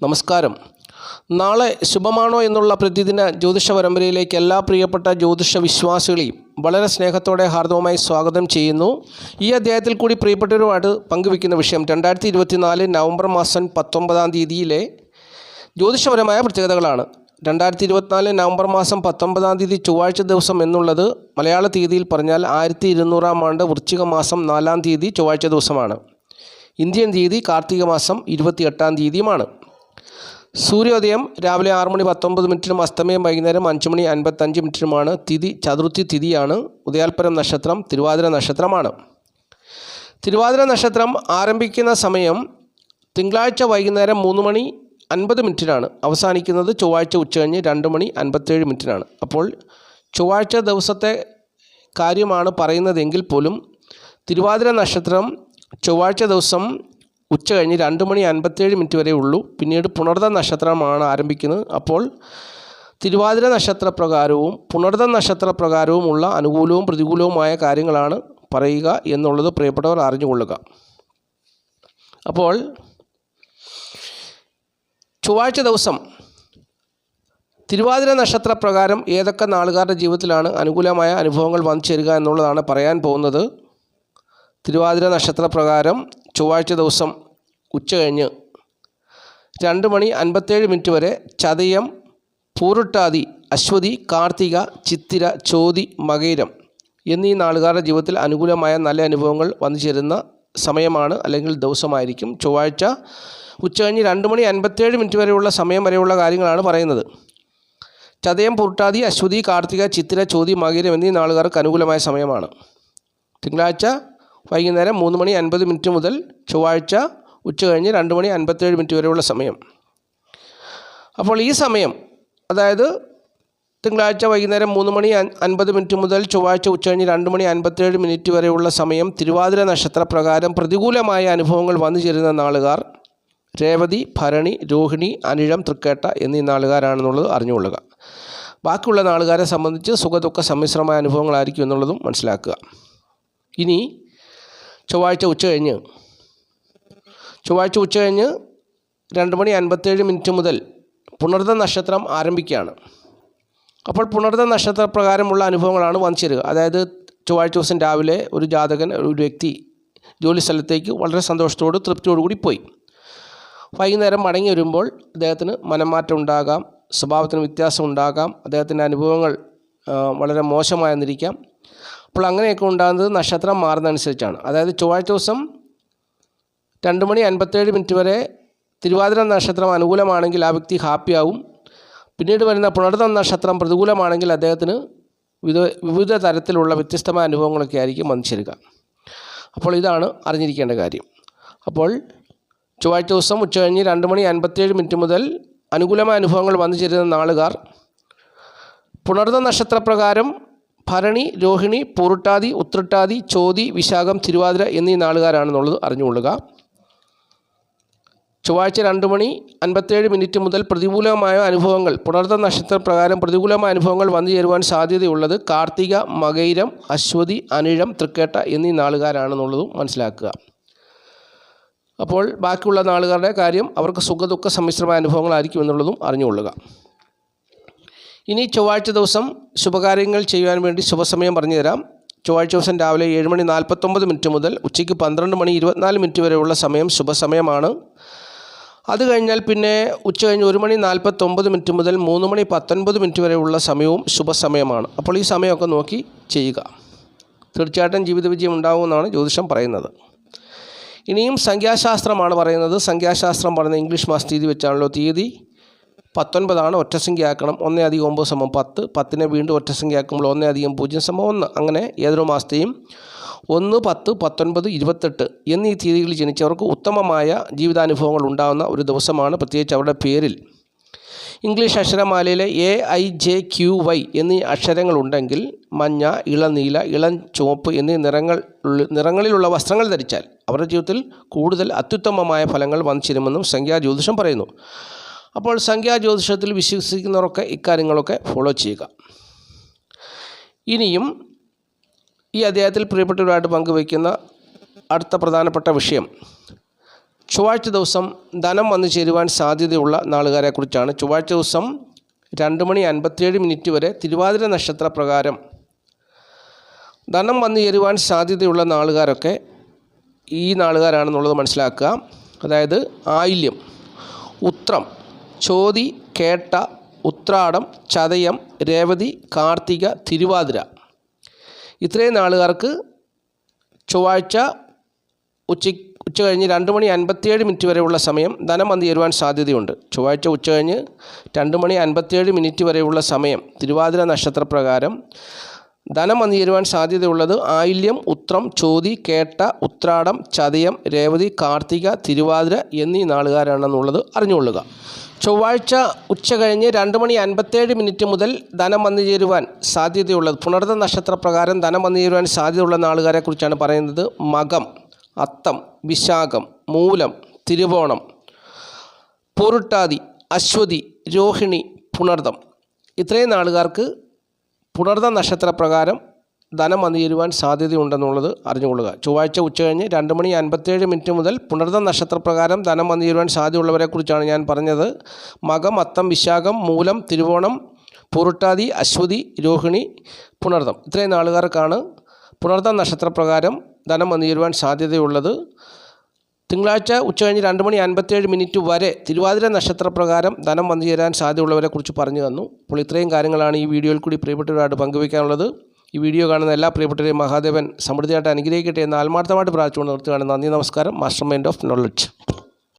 നമസ്കാരം. നാളെ ശുഭമാണോ എന്നുള്ള പ്രതിദിന ജ്യോതിഷ പരമ്പരയിലേക്ക് എല്ലാ പ്രിയപ്പെട്ട ജ്യോതിഷ വിശ്വാസികളെയും വളരെ സ്നേഹത്തോടെ ഹാർദവമായി സ്വാഗതം ചെയ്യുന്നു. ഈ അധ്യായത്തിൽ കൂടി പ്രിയപ്പെട്ടവരുമായിട്ട് പങ്കുവയ്ക്കുന്ന വിഷയം രണ്ടായിരത്തി ഇരുപത്തിനാല് നവംബർ മാസം പത്തൊമ്പതാം തീയതിയിലെ ജ്യോതിഷപരമായ പ്രത്യേകതകളാണ്. രണ്ടായിരത്തി ഇരുപത്തിനാല് നവംബർ മാസം പത്തൊമ്പതാം തീയതി ചൊവ്വാഴ്ച ദിവസം എന്നുള്ളത് മലയാള തീയതിയിൽ പറഞ്ഞാൽ ആയിരത്തി ഇരുന്നൂറാം ആണ്ട് വൃശ്ചിക മാസം നാലാം തീയതി ചൊവ്വാഴ്ച ദിവസമാണ്. ഇന്ത്യൻ തീയതി കാർത്തിക മാസം ഇരുപത്തിയെട്ടാം തീയതിയുമാണ്. സൂര്യോദയം രാവിലെ ആറ് മണി പത്തൊമ്പത് മിനിറ്റിനും അസ്തമയം വൈകുന്നേരം അഞ്ച് മണി അൻപത്തഞ്ച് മിനിറ്റിനുമാണ് തിഥി ചതുർത്ഥി തിഥിയാണ്. ഉദയാൽപരം നക്ഷത്രം തിരുവാതിര നക്ഷത്രമാണ്. തിരുവാതിര നക്ഷത്രം ആരംഭിക്കുന്ന സമയം തിങ്കളാഴ്ച വൈകുന്നേരം മൂന്ന് മണി അൻപത് മിനിറ്റിനാണ്. അവസാനിക്കുന്നത് ചൊവ്വാഴ്ച ഉച്ചകഴിഞ്ഞ് രണ്ട് മണി അൻപത്തേഴ് മിനിറ്റിനാണ്. അപ്പോൾ ചൊവ്വാഴ്ച ദിവസത്തെ കാര്യമാണ് പറയുന്നതെങ്കിൽ പോലും തിരുവാതിര നക്ഷത്രം ചൊവ്വാഴ്ച ദിവസം ഉച്ച കഴിഞ്ഞ് രണ്ട് മണി അൻപത്തേഴ് മിനിറ്റ് വരെ ഉള്ളൂ. പിന്നീട് പുണർദ നക്ഷത്രമാണ് ആരംഭിക്കുന്നത്. അപ്പോൾ തിരുവാതിര നക്ഷത്രപ്രകാരവും പുണർദ നക്ഷത്രപ്രകാരവുമുള്ള അനുകൂലവും പ്രതികൂലവുമായ കാര്യങ്ങളാണ് പറയുക എന്നുള്ളത് പ്രിയപ്പെട്ടവർ അറിഞ്ഞുകൊള്ളുക. അപ്പോൾ ചൊവ്വാഴ്ച ദിവസം തിരുവാതിര നക്ഷത്രപ്രകാരം ഏതൊക്കെ നാളുകാരുടെ ജീവിതത്തിലാണ് അനുകൂലമായ അനുഭവങ്ങൾ വന്നു ചേരുക എന്നുള്ളതാണ് പറയാൻ പോകുന്നത്. തിരുവാതിര നക്ഷത്രപ്രകാരം ചൊവ്വാഴ്ച ദിവസം ഉച്ച കഴിഞ്ഞ് രണ്ട് മണി അൻപത്തേഴ് മിനിറ്റ് വരെ ചതയം പൂരുട്ടാതി അശ്വതി കാർത്തിക ചിത്തിര ചോതി മകയിരം എന്നീ നാളുകാരുടെ ജീവിതത്തിൽ അനുകൂലമായ നല്ല അനുഭവങ്ങൾ വന്നു ചേരുന്ന സമയമാണ് അല്ലെങ്കിൽ ദിവസമായിരിക്കും. ചൊവ്വാഴ്ച ഉച്ചകഴിഞ്ഞ് രണ്ട് മണി അൻപത്തേഴ് മിനിറ്റ് വരെയുള്ള സമയം വരെയുള്ള കാര്യങ്ങളാണ് പറയുന്നത്. ചതയം പൂർട്ടാതി അശ്വതി കാർത്തിക ചിത്തിര ചോതി മകയിരം എന്നീ നാളുകാർക്ക് അനുകൂലമായ സമയമാണ്. തിങ്കളാഴ്ച വൈകുന്നേരം മൂന്ന് മണി അൻപത് മിനിറ്റ് മുതൽ ചൊവ്വാഴ്ച ഉച്ച കഴിഞ്ഞ് രണ്ട് മണി അൻപത്തേഴ് മിനിറ്റ് വരെയുള്ള സമയം. അപ്പോൾ ഈ സമയം അതായത് തിങ്കളാഴ്ച വൈകുന്നേരം മൂന്ന് മണി അൻ- അൻപത് മിനിറ്റ് മുതൽ ചൊവ്വാഴ്ച ഉച്ചകഴിഞ്ഞ് രണ്ട് മണി അൻപത്തേഴ് മിനിറ്റ് വരെയുള്ള സമയം തിരുവാതിര നക്ഷത്രപ്രകാരം പ്രതികൂലമായ അനുഭവങ്ങൾ വന്നു ചേരുന്ന നാളുകാർ രേവതി ഭരണി രോഹിണി അനിഴം തൃക്കേട്ട എന്നീ നാളുകാരാണെന്നുള്ളത് അറിഞ്ഞുകൊള്ളുക. ബാക്കിയുള്ള നാളുകാരെ സംബന്ധിച്ച് സുഖദുഃഖ സമ്മിശ്രമായ അനുഭവങ്ങളായിരിക്കും എന്നുള്ളതും മനസ്സിലാക്കുക. ഇനി ചൊവ്വാഴ്ച ഉച്ച കഴിഞ്ഞ് ചൊവ്വാഴ്ച ഉച്ച കഴിഞ്ഞ് രണ്ട് മണി അൻപത്തേഴ് മിനിറ്റ് മുതൽ പുണർദ നക്ഷത്രം ആരംഭിക്കുകയാണ്. അപ്പോൾ പുണർദ നക്ഷത്രപ്രകാരമുള്ള അനുഭവങ്ങളാണ് വന്നു ചേരുക അതായത് ചൊവ്വാഴ്ച ദിവസം രാവിലെ ഒരു ജാതകൻ ഒരു വ്യക്തി ജോലി സ്ഥലത്തേക്ക് വളരെ സന്തോഷത്തോട് തൃപ്തിയോടുകൂടി പോയി. വൈകുന്നേരം മടങ്ങി വരുമ്പോൾ അദ്ദേഹത്തിന് മനംമാറ്റം ഉണ്ടാകാം സ്വഭാവത്തിന് വ്യത്യാസം ഉണ്ടാകാം അദ്ദേഹത്തിന്റെ അനുഭവങ്ങൾ വളരെ മോശമായെന്നിരിക്കാം. അപ്പോൾ അങ്ങനെയൊക്കെ ഉണ്ടാകുന്നത് നക്ഷത്രം മാറുന്നതനുസരിച്ചാണ്. അതായത് ചൊവ്വാഴ്ച ദിവസം രണ്ട് മണി അൻപത്തേഴ് മിനിറ്റ് വരെ തിരുവാതിര നക്ഷത്രം അനുകൂലമാണെങ്കിൽ ആ വ്യക്തി ഹാപ്പിയാവും പിന്നീട് വരുന്ന പുണർദ നക്ഷത്രം പ്രതികൂലമാണെങ്കിൽ അദ്ദേഹത്തിന് വിവിധ വിവിധ തരത്തിലുള്ള വ്യത്യസ്തമായ അനുഭവങ്ങളൊക്കെ ആയിരിക്കും വന്നിച്ചേരുക. ചേരുക അപ്പോൾ ഇതാണ് അറിഞ്ഞിരിക്കേണ്ട കാര്യം. അപ്പോൾ ചൊവ്വാഴ്ച ദിവസം ഉച്ചകഴിഞ്ഞ് രണ്ട് മണി അൻപത്തേഴ് മിനിറ്റ് മുതൽ അനുകൂലമായ അനുഭവങ്ങൾ വന്നു ചേരുന്ന നാളുകാർ പുണർദ നക്ഷത്രപ്രകാരം ഭരണി രോഹിണി പൂരുട്ടാതി ഉത്രട്ടാതി ചോതി വിശാഖം തിരുവാതിര എന്നീ നാളുകാരാണെന്നുള്ളത് അറിഞ്ഞുകൊള്ളുക. ചൊവ്വാഴ്ച രണ്ട് മണി അൻപത്തേഴ് മിനിറ്റ് മുതൽ പ്രതികൂലമായ അനുഭവങ്ങൾ പുണർദ നക്ഷത്രപ്രകാരം പ്രതികൂലമായ അനുഭവങ്ങൾ വന്നു ചേരുവാൻ സാധ്യതയുള്ളത് കാർത്തിക മകൈരം അശ്വതി അനിഴം തൃക്കേട്ട എന്നീ നാളുകാരാണെന്നുള്ളതും മനസ്സിലാക്കുക. അപ്പോൾ ബാക്കിയുള്ള നാളുകാരുടെ കാര്യം അവർക്ക് സുഖദുഃഖ സമ്മിശ്രമായ അനുഭവങ്ങളായിരിക്കും എന്നുള്ളതും അറിഞ്ഞുകൊള്ളുക. ഇനി ചൊവ്വാഴ്ച ദിവസം ശുഭകാര്യങ്ങൾ ചെയ്യുവാൻ വേണ്ടി ശുഭസമയം പറഞ്ഞു തരാം ചൊവ്വാഴ്ച ദിവസം രാവിലെ ഏഴ് മണി നാൽപ്പത്തൊമ്പത് മിനിറ്റ് മുതൽ ഉച്ചയ്ക്ക് പന്ത്രണ്ട് മണി ഇരുപത്തിനാല് മിനിറ്റ് വരെയുള്ള സമയം ശുഭസമയമാണ്. അത് കഴിഞ്ഞാൽ പിന്നെ ഉച്ച കഴിഞ്ഞ് ഒരു മണി നാൽപ്പത്തൊമ്പത് മിനിറ്റ് മുതൽ മൂന്ന് മണി പത്തൊൻപത് മിനിറ്റ് വരെയുള്ള സമയവും ശുഭസമയമാണ്. അപ്പോൾ ഈ സമയമൊക്കെ നോക്കി ചെയ്യുക. തീർച്ചയായിട്ടും ജീവിത വിജയം ഉണ്ടാകുമെന്നാണ് ജ്യോതിഷം പറയുന്നത്. ഇനിയും സംഖ്യാശാസ്ത്രമാണ് പറയുന്നത്. സംഖ്യാശാസ്ത്രം പറയുന്നത് ഇംഗ്ലീഷ് മാസ തീയതി വെച്ചാണല്ലോ തീയതി. പത്തൊൻപതാണ് ഒറ്റസംഖ്യയാക്കണം ഒന്നേ അധികം ഒമ്പത് സമം പത്ത്. പത്തിനെ വീണ്ടും ഒറ്റസംഖ്യ ആക്കുമ്പോൾ ഒന്നേ അധികം പൂജ്യം സമം ഒന്ന്. അങ്ങനെ ഏതൊരു മാസത്തെയും ഒന്ന് പത്ത് പത്തൊൻപത് ഇരുപത്തെട്ട് എന്നീ തീയതികളിൽ ജനിച്ചവർക്ക് ഉത്തമമായ ജീവിതാനുഭവങ്ങൾ ഉണ്ടാകുന്ന ഒരു ദിവസമാണ് പ്രത്യേകിച്ച് അവരുടെ പേരിൽ. English അക്ഷരമാലയിലെ A I J Q Y എന്നീ അക്ഷരങ്ങളുണ്ടെങ്കിൽ മഞ്ഞ ഇളനീല ഇളം ചുവപ്പ് എന്നീ നിറങ്ങൾ നിറങ്ങളിലുള്ള വസ്ത്രങ്ങൾ ധരിച്ചാൽ അവരുടെ ജീവിതത്തിൽ കൂടുതൽ അത്യുത്തമമായ ഫലങ്ങൾ വന്നു ചേരുമെന്നും സംഖ്യാ ജ്യോതിഷം പറയുന്നു. അപ്പോൾ സംഖ്യാ ജ്യോതിഷത്തിൽ വിശ്വസിക്കുന്നവരൊക്കെ ഇക്കാര്യങ്ങളൊക്കെ ഫോളോ ചെയ്യുക. ഇനിയും ഈ അദ്ദേഹത്തിൽ പ്രിയപ്പെട്ടവരുമായിട്ട് പങ്കുവയ്ക്കുന്ന അടുത്ത പ്രധാനപ്പെട്ട വിഷയം ചൊവ്വാഴ്ച ദിവസം ധനം വന്നു ചേരുവാൻ സാധ്യതയുള്ള നാളുകാരെക്കുറിച്ചാണ്. ചൊവ്വാഴ്ച ദിവസം രണ്ട് മണി അൻപത്തിയേഴ് മിനിറ്റ് വരെ തിരുവാതിര നക്ഷത്ര പ്രകാരം ധനം വന്നു ചേരുവാൻ സാധ്യതയുള്ള നാളുകാരൊക്കെ ഈ നാളുകാരാണെന്നുള്ളത് മനസ്സിലാക്കുക. അതായത് ആയില്യം ഉത്രം ചോതി കേട്ട ഉത്രാടം ചതയം രേവതി കാർത്തിക തിരുവാതിര. ഇത്രയും നാളുകാർക്ക് ചൊവ്വാഴ്ച ഉച്ച ഉച്ച കഴിഞ്ഞ് രണ്ട് മണി അൻപത്തിയേഴ് മിനിറ്റ് വരെയുള്ള സമയം ധനം വന്നു ചേരുവാൻ സാധ്യതയുണ്ട്. ചൊവ്വാഴ്ച ഉച്ച കഴിഞ്ഞ് രണ്ട് മണി അൻപത്തിയേഴ് മിനിറ്റ് വരെയുള്ള സമയം തിരുവാതിര നക്ഷത്രപ്രകാരം ധനം വന്നു ചേരുവാൻ സാധ്യതയുള്ളത് ആയില്യം ഉത്രം ചോതി കേട്ട ഉത്രാടം ചതയം രേവതി കാർത്തിക തിരുവാതിര എന്നീ നാളുകാരാണെന്നുള്ളത് അറിഞ്ഞുകൊള്ളുക. ചൊവ്വാഴ്ച ഉച്ച കഴിഞ്ഞ് രണ്ട് മണി അൻപത്തേഴ് മിനിറ്റ് മുതൽ ധനം വന്നു ചേരുവാൻ സാധ്യതയുള്ളത് പുണർത്ത നക്ഷത്രപ്രകാരം ധനം വന്നു ചേരുവാൻ സാധ്യതയുള്ള നാളുകാരെക്കുറിച്ചാണ് പറയുന്നത്. മകം അത്തം വിശാഖം മൂലം തിരുവോണം പൊരുട്ടാതി അശ്വതി രോഹിണി പുണർതം. ഇത്രയും നാളുകാർക്ക് പുണർദ നക്ഷത്രപ്രകാരം ധനം വന്നു ചേരുവാൻ സാധ്യതയുണ്ടെന്നുള്ളത് അറിഞ്ഞുകൊള്ളുക. ചൊവ്വാഴ്ച ഉച്ച കഴിഞ്ഞ് രണ്ട് മണി അൻപത്തേഴ് മിനിറ്റ് മുതൽ പുണർന്ന നക്ഷത്രപ്രകാരം ധനം വന്നു ചേരുവാൻ സാധ്യതയുള്ളവരെക്കുറിച്ചാണ് ഞാൻ പറഞ്ഞത്. മകം അത്തം വിശാഖം മൂലം തിരുവോണം പൂരുട്ടാതി അശ്വതി രോഹിണി പുണർദം. ഇത്രയും നാളുകാർക്കാണ് പുണർദ നക്ഷത്രപ്രകാരം ധനം വന്നു ചേരുവാൻ സാധ്യതയുള്ളത്. തിങ്കളാഴ്ച ഉച്ചകഴിഞ്ഞ് രണ്ട് മണി അൻപത്തേഴ് മിനിറ്റ് വരെ തിരുവാതിര നക്ഷത്രപ്രകാരം ധനം വന്നു ചേരാൻ സാധ്യതയുള്ളവരെക്കുറിച്ച് പറഞ്ഞു തന്നു. അപ്പോൾ ഇത്രയും കാര്യങ്ങളാണ് ഈ വീഡിയോയിൽ കൂടി പ്രിയപ്പെട്ടവരായിട്ട് പങ്കുവയ്ക്കാനുള്ളത്. ഈ വീഡിയോ കാണുന്ന എല്ലാ പ്രിയപ്പെട്ടവരെയും മഹാദേവൻ സമൃദ്ധിയായിട്ട് അനുഗ്രഹിക്കട്ടെ എന്ന് ആത്മാർത്ഥമായിട്ട് പ്രാർത്ഥിച്ചുകൊണ്ട് നിർത്തുകയാണ്. നന്ദി നമസ്കാരം. Master mind of knowledge